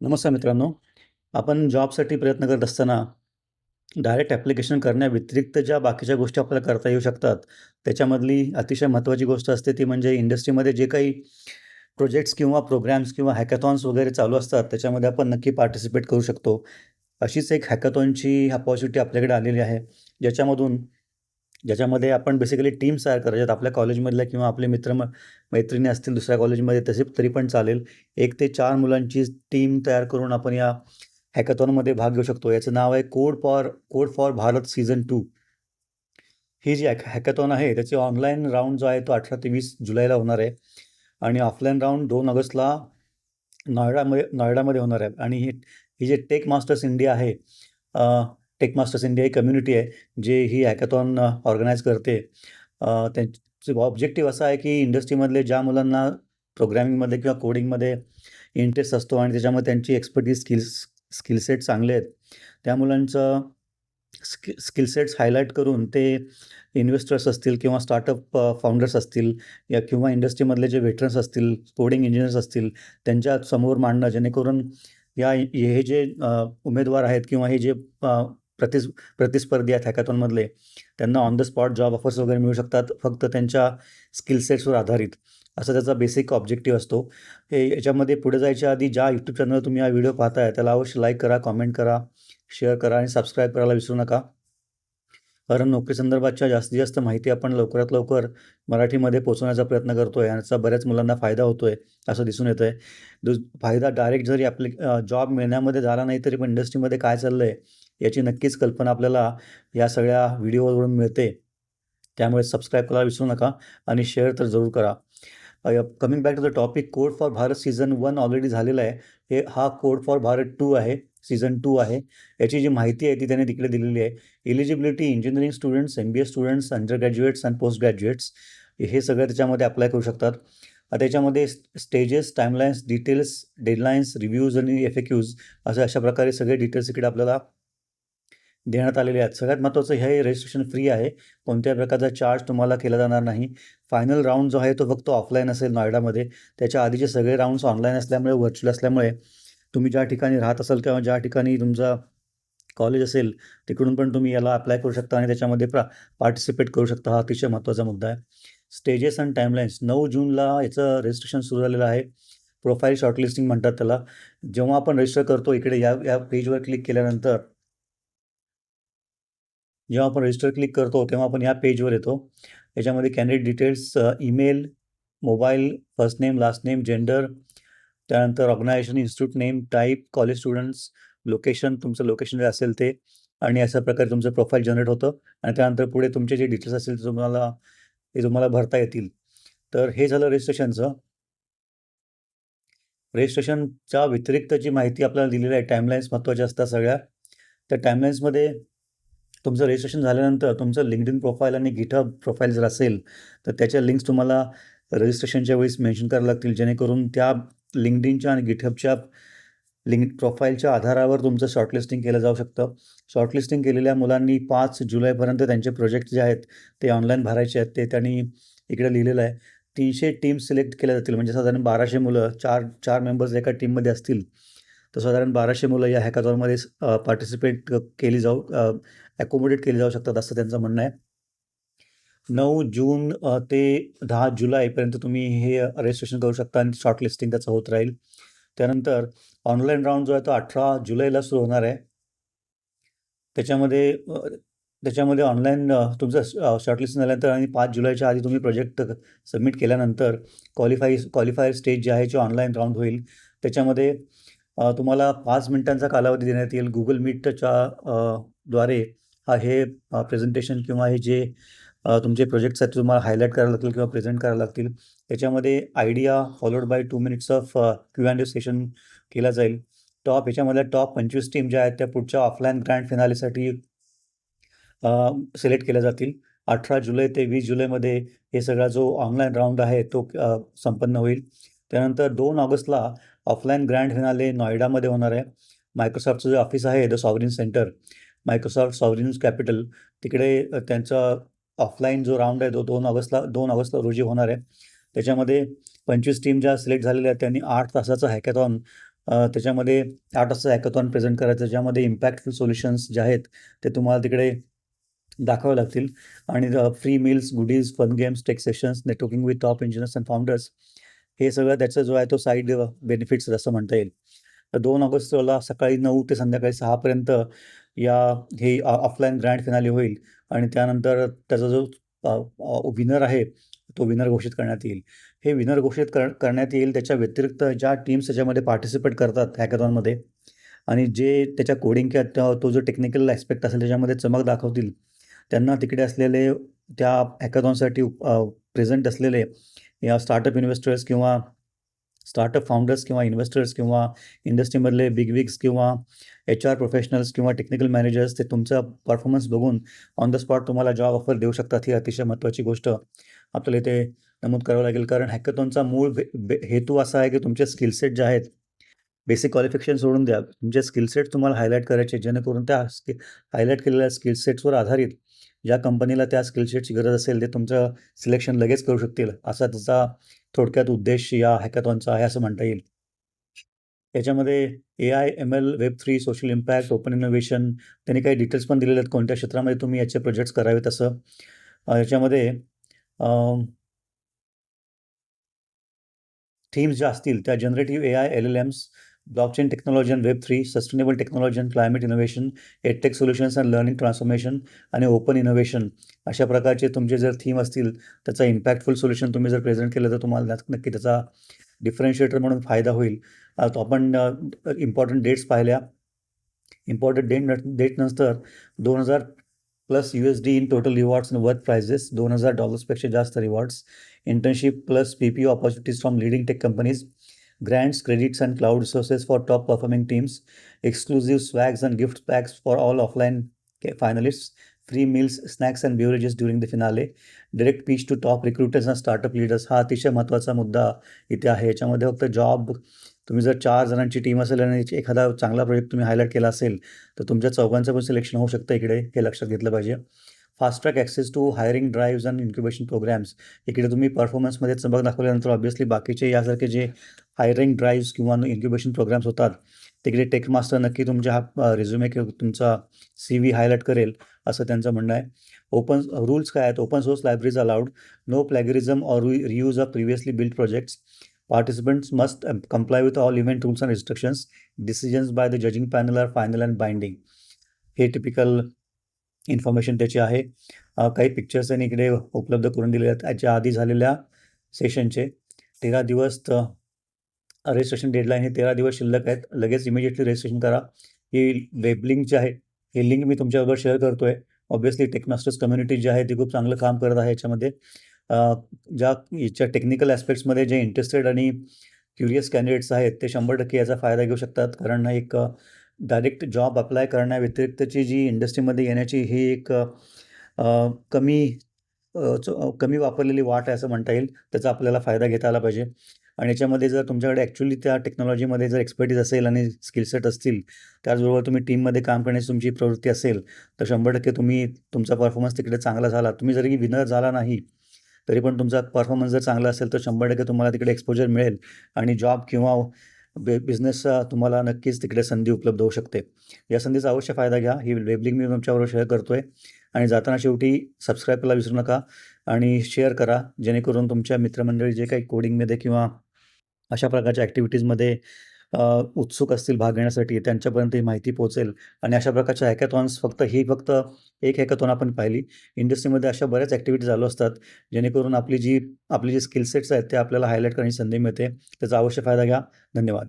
नमस्कार मित्रांनो. आपण जॉबसाठी प्रयत्न करत असताना, डायरेक्ट ॲप्लिकेशन करण्याव्यतिरिक्त ज्या बाकीच्या गोष्टी आपल्याला करता येऊ शकतात, त्याच्यामधली अतिशय महत्त्वाची गोष्ट असते ती म्हणजे इंडस्ट्रीमध्ये जे काही प्रोजेक्ट्स किंवा प्रोग्राम्स किंवा हॅकॅथॉन्स वगैरे चालू असतात, त्याच्यामध्ये आपण नक्की पार्टिसिपेट करू शकतो. अशीच एक हॅकॅथॉनची अपॉर्च्युनिटी आपल्याकडे आलेली आहे, ज्याच्यामधून ज्याच्यामध्ये आपण बेसिकली टीम्स तयार करायच्यात. आपल्या कॉलेजमधल्या किंवा आपले मित्र मैत्रिणी असतील दुसऱ्या कॉलेजमध्ये तसे तरी पण चालेल. एक ते चार मुलांची टीम तयार करून आपण या हॅकॅथॉनमध्ये भाग घेऊ शकतो. याचं नाव आहे code for code for Bharat season two ही जी हॅकॅथॉन आहे त्याची ऑनलाईन राऊंड जो आहे तो 18 ते वीस जुलैला होणार आहे आणि ऑफलाईन राऊंड दोन ऑगस्टला नोएडामध्ये नोएडामध्ये होणार आहे आणि ही ही जे टेक मास्टर्स इंडिया आहे टेकमास्टर्स इंडिया ही कम्युनिटी आहे, जे ही हॅकॅथॉन ऑर्गनाईज करते. त्यांचे ऑब्जेक्टिव्ह असा आहे की इंडस्ट्रीमधले ज्या मुलांना प्रोग्रॅमिंगमध्ये किंवा कोडिंगमध्ये इंटरेस्ट असतो आणि त्याच्यामध्ये त्यांची एक्सपर्टीज स्किल्स स्किल सेट चांगले आहेत, त्या मुलांचं स्कि स्किल सेट्स करून ते इन्व्हेस्टर्स असतील किंवा स्टार्टअप फाउंडर्स असतील या किंवा इंडस्ट्रीमधले जे व्हेटरन्स असतील, कोडिंग इंजिनियर्स असतील, त्यांच्यासमोर मांडणं जेणेकरून या हे जे उमेदवार आहेत किंवा हे जे प्रतिस् प्रतिस्पर्धी आहेत हॅकॅथॉनमधले, त्यांना on the spot job offers वगैरे मिळू शकतात, फक्त त्यांच्या स्किलसेट्सवर आधारित. असा त्याचा बेसिक ऑब्जेक्टिव्ह असतो. हे याच्यामध्ये पुढे जायच्या आधी ज्या यूट्यूब चॅनलवर तुम्ही हा व्हिडिओ पाहताय, त्याला अवश्य लाईक करा, कॉमेंट करा, शेअर करा आणि सबस्क्राईब करायला विसरू नका. कारण नोकरीसंदर्भातच्या जास्तीत जास्त माहिती आपण लवकरात लवकर मराठीमध्ये पोचवण्याचा प्रयत्न करतो आहे याचा बऱ्याच मुलांना फायदा होतो आहे असं दिसून येतं आहे दुस फायदा डायरेक्ट जरी आपले जॉब मिळण्यामध्ये झाला नाही तरी पण इंडस्ट्रीमध्ये काय चाललं आहे याची नक्कीच कल्पना आपल्याला या सगळ्या व्हिडिओवरून मिळते. त्यामुळे सबस्क्राईब करायला विसरू नका आणि शेअर तर जरूर करा. Coming back to the topic code for Bharat season one already झालेला आहे. हे हा कोड फॉर भारत टू आहे, सीझन टू आहे. याची जी माहिती आहे ती त्याने तिकडे दिलेली आहे. Eligibility engineering students, MBA students, under graduates and post graduates हे सगळं त्याच्यामध्ये अप्लाय करू शकतात. त्याच्यामध्ये stages, timelines, details, deadlines, reviews आणि एफ-ए-क्यूज असे अशा प्रकारे सगळे डिटेल्स इकडे आपल्याला देण्यात आलेले आहेत. सगळ्यात महत्त्वाचं हे रजिस्ट्रेशन फ्री आहे. कोणत्याही प्रकारचा चार्ज तुम्हाला केला जाणार नाही. फायनल राऊंड जो आहे तो फक्त ऑफलाईन असेल नोएडामध्ये. त्याच्या आधीचे सगळे राऊंड्स ऑनलाईन असल्यामुळे, व्हर्च्युअल असल्यामुळे तुम्ही ज्या ठिकाणी राहत असाल किंवा ज्या ठिकाणी तुमचा कॉलेज असेल, तिकडून पण तुम्ही याला अप्लाय करू शकता आणि त्याच्यामध्ये प्रा पार्टिसिपेट करू शकता. हा अतिशय महत्त्वाचा मुद्दा आहे. स्टेजेस अँड टाईमलाईन्स नऊ जूनला याचं रजिस्ट्रेशन सुरू झालेलं आहे. प्रोफाईल शॉर्टलिस्टिंग म्हणतात त्याला. जेव्हा आपण रजिस्टर करतो इकडे या या पेजवर क्लिक केल्यानंतर जेव्हा आपण रजिस्टर क्लिक करतो, तेव्हा आपण ह्या पेजवर येतो. याच्यामध्ये candidate details, email, mobile, first name, last name, gender, त्यानंतर organisation, institute name, type college students, location, तुमचं लोकेशन जे असेल ते आणि अशा प्रकारे तुमचं प्रोफाईल जनरेट होतं आणि त्यानंतर पुढे तुमचे जे डिटेल्स असतील ते तुम्हाला ते तुम्हाला भरता येतील. तर हे झालं रजिस्ट्रेशनचं. रजिस्ट्रेशनच्या व्यतिरिक्त जी माहिती आपल्याला दिलेली आहे, टाईमलाईन्स महत्त्वाच्या असतात सगळ्या. त्या टाईमलाईन्समध्ये तुमचं रजिस्ट्रेशन झाल्यानंतर तुमचं लिंकडिन प्रोफाईल आणि गिटहब प्रोफाईल जर असेल, तर त्याच्या लिंक्स तुम्हाला रजिस्ट्रेशनच्या वेळेस मेन्शन करायला लागतील, जेणेकरून त्या लिंकडिनच्या आणि गिटहबच्या लिंक प्रोफाईलच्या आधारावर तुमचं शॉर्टलिस्टिंग केलं जाऊ शकतं. शॉर्टलिस्टिंग केलेल्या मुलांनी पाच जुलैपर्यंत त्यांचे प्रोजेक्ट जे आहेत, ते ऑनलाईन भरायचे आहेत. ते त्यांनी इकडे लिहिलेलं आहे. तीनशे टीम सिलेक्ट केल्या जातील. म्हणजे साधारण बाराशे मुलं 4 4 मेंबर्स एका टीममध्ये असतील, तर साधारण बाराशे मुलं या हॅकाथॉनमध्ये पार्टिसिपेट केली जाऊ ॲकोमोडेट केले केली जाऊ शकतात, असं त्यांचं म्हणणं आहे. नऊ जून ते दहा जुलैपर्यंत तुम्ही हे रजिस्ट्रेशन करू शकता आणि शॉर्टलिस्टिंग त्याचं होत राहील. त्यानंतर ऑनलाईन राऊंड जो आहे तो 18 जुलैला सुरू होणार आहे. त्याच्यामध्ये त्याच्यामध्ये ऑनलाईन तुमचं शॉर्टलिस्ट झाल्यानंतर आणि पाच जुलैच्या आधी तुम्ही प्रोजेक्ट सबमिट केल्यानंतर क्वालिफाय क्वालिफायर स्टेज जे आहे, जे ऑनलाईन राऊंड होईल. त्याच्यामध्ये तुम्हाला पाच मिनिटांचा कालावधी देण्यात येईल. गुगल मीटच्या द्वारे हे प्रेझेंटेशन किंवा हे जे तुमचे प्रोजेक्ट्स आहेत, तुम्हाला हायलाईट करायला लागतील किंवा प्रेझेंट करायला लागतील. त्याच्यामध्ये idea followed by two minutes of Q and session केला जाईल. टॉप ह्याच्यामधल्या टॉप 25 टीम ज्या आहेत, त्या पुढच्या ऑफलाईन ग्रँड फिनालेसाठी सिलेक्ट केल्या जातील. 18 जुलै ते वीस जुलैमध्ये हे सगळा जो ऑनलाईन राऊंड आहे, तो संपन्न होईल. त्यानंतर दोन ऑगस्टला ऑफलाईन ग्रँड फिनाले नोएडामध्ये होणार आहे. मायक्रोसॉफ्टचं जे ऑफिस आहे, the sovereign centre, Microsoft sovereign capital, तिकडे त्यांचा ऑफलाईन जो राऊंड आहे, तो दोन ऑगस्टला दोन ऑगस्टला रोजी होणार आहे. त्याच्यामध्ये 25 टीम ज्या सिलेक्ट झालेल्या आहेत, त्यांनी आठ तासाचा हॅकॅथॉन त्याच्यामध्ये आठ वाजता हॅकॅथॉन प्रेझेंट करायचं ज्यामध्ये इम्पॅक्टफुल सोल्युशन्स जे आहेत ते तुम्हाला तिकडे दाखवावे लागतील आणि free meals, goodies, fun games, tech sessions, networking with top engineers and founders हे सगळं त्याचा जो आहे तो साईड बेनिफिट्स असं म्हणता येईल. तर दोन ऑगस्टला सकाळी नऊ ते संध्याकाळी सहापर्यंत या हे ऑफलाईन ग्रँड फिनाले होईल आणि त्यानंतर त्याचा जो विनर आहे तो विनर घोषित करण्यात येईल. हे विनर घोषित कर करण्यात येईल त्याच्या व्यतिरिक्त ज्या टीम्स त्याच्यामध्ये पार्टिसिपेट करतात हॅकॅथॉनमध्ये आणि जे त्याच्या कोडिंग किंवा तो जो टेक्निकल ॲस्पेक्ट असेल त्याच्यामध्ये चमक दाखवतील, त्यांना तिकडे असलेले त्या हॅकॅथॉनसाठी प्रेझेंट असलेले या स्टार्टअप इन्व्हेस्टर्स किंवा स्टार्टअप फाउंडर्स किंवा इन्व्हेस्टर्स किंवा इंडस्ट्रीमधले बिग विग्स किंवा एच-आर प्रोफेशनल्स किंवा टेक्निकल मॅनेजर्स ते तुमचा परफॉर्मन्स बघून ऑन द स्पॉट तुम्हाला जॉब ऑफर देऊ शकतात. ही अतिशय महत्त्वाची गोष्ट आपल्याला इथे नमूद करावं लागेल. कारण हॅकथॉनचा मूळ बे हेतू असा आहे की तुमचे स्किल सेट जे आहेत, बेसिक क्वालिफिकेशन सोडून द्या. तुमचे स्किलसेट तुम्हाला हायलाईट करायचे जेणेकरून त्या हायलाइट केलेल्या स्किल सेट्सवर आधारित ज्या कंपनीला त्या स्किलसेटची गरज असेल ते तुमचं सिलेक्शन लगेच करू शकतील. असा त्याचा थोडक्यात उद्देश या हॅकॅथॉनचा आहे असं म्हणता येईल. याच्यामध्ये AI, ML, web three social impact, open innovation त्यांनी काही डिटेल्स पण दिलेले आहेत कोणत्या क्षेत्रामध्ये तुम्ही याचे प्रोजेक्ट्स करावेत असं. याच्यामध्ये थीम्स ज्या असतील त्या generative AI, LLMs, blockchain technology and Web3, sustainable technology and climate innovation, edtech solutions and learning transformation आणि ओपन इनोव्हेशन अशा प्रकारचे तुमचे जर थीम असतील, त्याचा इम्पॅक्टफुल सोल्युशन तुम्ही जर प्रेझेंट केलं तर तुम्हाला नक्की त्याचा डिफरन्शिएटर म्हणून फायदा होईल. तो आपण इम्पॉर्टंट डेट्स पाहिल्या. इम्पॉर्टंट डेट डेट नंतर दोन हजार plus U S D in total rewards and worth prizes दोन हजार डॉलर्सपेक्षा जास्त rewards, internship plus PP opportunities from leading tech companies, grants, credits and cloud resources for top performing teams, exclusive swags and gift packs for all offline finalists, free meals, snacks and beverages during the finale, direct pitch to top recruiters and startup leaders हा अतिशय महत्त्वाचा मुद्दा इथे आहे. याच्यामध्ये फक्त job तुम्ही जर चार जणांची टीम असेल आणि एखादा चांगला प्रोजेक्ट तुम्ही हायलाइट केला असेल, तर तुमच्या चौघांचं पण सिलेक्शन होऊ शकतं इकडे, हे लक्षात घेतलं पाहिजे. Fast track access to hiring drives and incubation programmes इकडे तुम्ही परफॉर्मन्समध्ये चमक दाखवल्यानंतर ऑब्व्हियसली बाकीचे यासारखे जे हायरिंग ड्राईव्ज किंवा इन्क्युबेशन प्रोग्राम्स होतात, तिकडे टेक मास्टर नक्की तुमच्या हा रिझ्युमे किंवा तुमचा सी-व्ही हायलाइट करेल, असं त्यांचं म्हणणं आहे. ओपन रूल्स काय आहेत? Open source libraries allowed, no plagiarism or reuse of previously build projects, participants must comply with all event rules and restrictions, decisions by the judging panel are final and binding. हे typical information त्याची आहे. काही pictures त्यांनी इकडे उपलब्ध करून दिले आहेत. याच्या आधी झालेल्या सेशनचे 13 दिवस रजिस्ट्रेशन डेडलाईन हे 13 दिवस शिल्लक आहेत. लगेच इमिडिएटली रजिस्ट्रेशन करा. ही वेब लिंक जी आहे, हे लिंक मी तुमच्याबरोबर शेअर करतोय. ऑब्व्हियसली टेक कम्युनिटी जी आहे ती खूप चांगलं काम करत आहे याच्यामध्ये. ज्या याच्या टेक्निकल ॲस्पेक्ट्समध्ये जे इंटरेस्टेड आणि क्युरियस कॅन्डिडेट्स आहेत, ते 100% याचा फायदा घेऊ शकतात. कारण एक डायरेक्ट जॉब अप्लाय करण्याव्यतिरिक्तची जी इंडस्ट्रीमध्ये येण्याची ही एक कमी कमी वापरलेली वाट आहे असं म्हणता येईल. त्याचा आपल्याला फायदा घेता आला पाहिजे. आणि याच्यामध्ये जर तुमच्याकडे ॲक्च्युअली त्या टेक्नॉलॉजीमध्ये जर एक्सपर्टीज असेल आणि स्किलसेट असतील, त्याचबरोबर तुम्ही टीममध्ये काम करण्याची तुमची प्रवृत्ती असेल, तर 100% तुम्ही तुमचा परफॉर्मन्स तिकडे चांगला झाला. तुम्ही जरी विनर झाला नाही, तरी पण तुमचा परफॉर्मन्स जर चांगला असेल, तर 100% तुम्हाला तिकडे एक्सपोजर मिळेल आणि जॉब किंवा बि बिझनेस तुम्हाला नक्कीच तिकडे संधी उपलब्ध होऊ शकते. या संधीचा अवश्य फायदा घ्या. ही वेबलिंक मी तुमच्याबरोबर शेअर करतो आहे आणि जाताना शेवटी सबस्क्राईब करायला विसरू नका आणि शेअर करा, जेणेकरून तुमच्या मित्रमंडळी जे काही कोडिंगमध्ये किंवा अशा प्रकारच्या ॲक्टिव्हिटीजमध्ये उत्सुक असतील भाग घेण्यासाठी, त्यांच्यापर्यंत ही माहिती पोहोचेल आणि अशा प्रकारच्या हॅकॅथॉन्स फक्त ही फक्त एक हॅकॅथॉन आपण पाहिली. इंडस्ट्रीमध्ये अशा बऱ्याच ॲक्टिव्हिटी चालू असतात, जेणेकरून आपली जी आपली जी स्किल सेट्स आहेत, ते आपल्याला हायलाईट करण्याची संधी मिळते. त्याचा अवश्य फायदा घ्या. धन्यवाद.